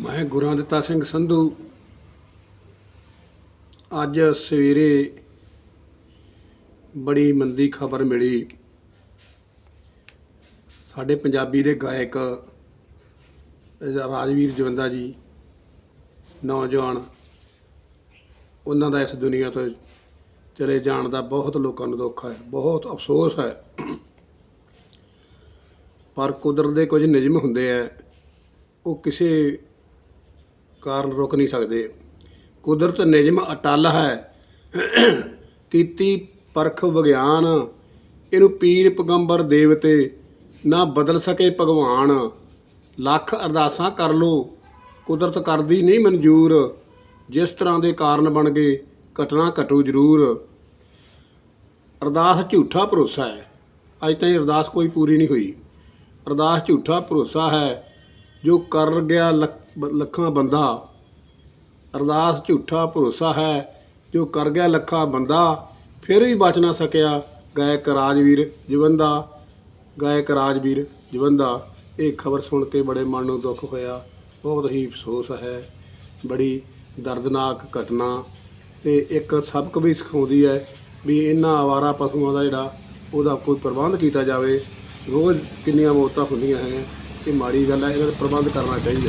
ਮੈਂ ਗੁਰਾਂ ਦਿੱਤਾ ਸਿੰਘ ਸੰਧੂ। ਅੱਜ ਸਵੇਰੇ ਬੜੀ ਮੰਦੀ ਖਬਰ ਮਿਲੀ। ਸਾਡੇ ਪੰਜਾਬੀ ਦੇ ਗਾਇਕ ਰਾਜਵੀਰ ਜਵੰਦਾ ਜੀ, ਨੌਜਵਾਨ, ਉਹਨਾਂ ਦਾ ਇਸ ਦੁਨੀਆ ਤੋਂ ਚਲੇ ਜਾਣ ਦਾ ਬਹੁਤ ਲੋਕਾਂ ਨੂੰ ਦੁੱਖ ਹੈ, ਬਹੁਤ ਅਫਸੋਸ ਹੈ। ਪਰ ਕੁਦਰਤ ਦੇ ਕੁਝ ਨਿਯਮ ਹੁੰਦੇ ਆ ਉਹ ਕਿਸੇ ਕਾਰਨ ਰੁਕ ਨਹੀਂ ਸਕਦੇ। ਕੁਦਰਤ ਨਿਯਮ ਅਟਲ ਹੈ। ਤੀਤੀ ਪਰਖ ਵਿਗਿਆਨ। ਇਹਨੂੰ ਪੀਰ ਪਗੰਬਰ ਦੇਵਤੇ ਨਾ ਬਦਲ ਸਕੇ ਭਗਵਾਨ। ਲੱਖ ਅਰਦਾਸਾਂ ਕਰ ਲੋ। ਕੁਦਰਤ ਕਰਦੀ ਨਹੀਂ ਮਨਜ਼ੂਰ। ਜਿਸ ਤਰ੍ਹਾਂ ਦੇ ਕਾਰਨ ਬਣ ਗਏ, ਘਟਨਾ ਘਟੂ ਜ਼ਰੂਰ। ਅਰਦਾਸ ਝੂਠਾ ਭਰੋਸਾ ਹੈ। ਅੱਜ ਤਾਈਂ ਅਰਦਾਸ ਕੋਈ ਪੂਰੀ ਨਹੀਂ ਹੋਈ। ਅਰਦਾਸ ਝੂਠਾ ਭਰੋਸਾ ਹੈ। ਜੋ ਕਰ ਗਿਆ ਲੱਖ- ਲੱਖਾਂ ਬੰਦਾ। ਅਰਦਾਸ ਝੂਠਾ ਭਰੋਸਾ ਹੈ। ਜੋ ਕਰ ਗਿਆ ਲੱਖਾਂ ਬੰਦਾ, ਫਿਰ ਵੀ ਬਚ ਨਾ ਸਕਿਆ। ਗਾਇਕ ਰਾਜਵੀਰ ਜਵੰਦਾ। ਗਾਇਕ ਰਾਜਵੀਰ ਜਵੰਦਾ। ਇਹ ਖਬਰ ਸੁਣ ਕੇ ਬੜੇ ਮਨ ਨੂੰ ਦੁੱਖ ਹੋਇਆ। ਬਹੁਤ ਹੀ ਅਫਸੋਸ ਹੈ। ਬੜੀ ਦਰਦਨਾਕ ਘਟਨਾ। ਤੇ ਇੱਕ ਸਬਕ ਵੀ ਸਿਖਾਉਂਦੀ ਹੈ ਵੀ ਇਹਨਾਂ ਆਵਾਰਾ ਪਸ਼ੂਆਂ ਦਾ ਜਿਹੜਾ ਉਹਦਾ ਕੋਈ ਪ੍ਰਬੰਧ ਕੀਤਾ ਜਾਵੇ। ਰੋਜ਼ ਕਿੰਨੀਆਂ ਮੌਤਾਂ ਹੁੰਦੀਆਂ ਹੈ ਇਹ ਮਾੜੀ ਗੱਲ ਹੈ ਇਹਦਾ ਪ੍ਰਬੰਧ ਕਰਨਾ ਚਾਹੀਦਾ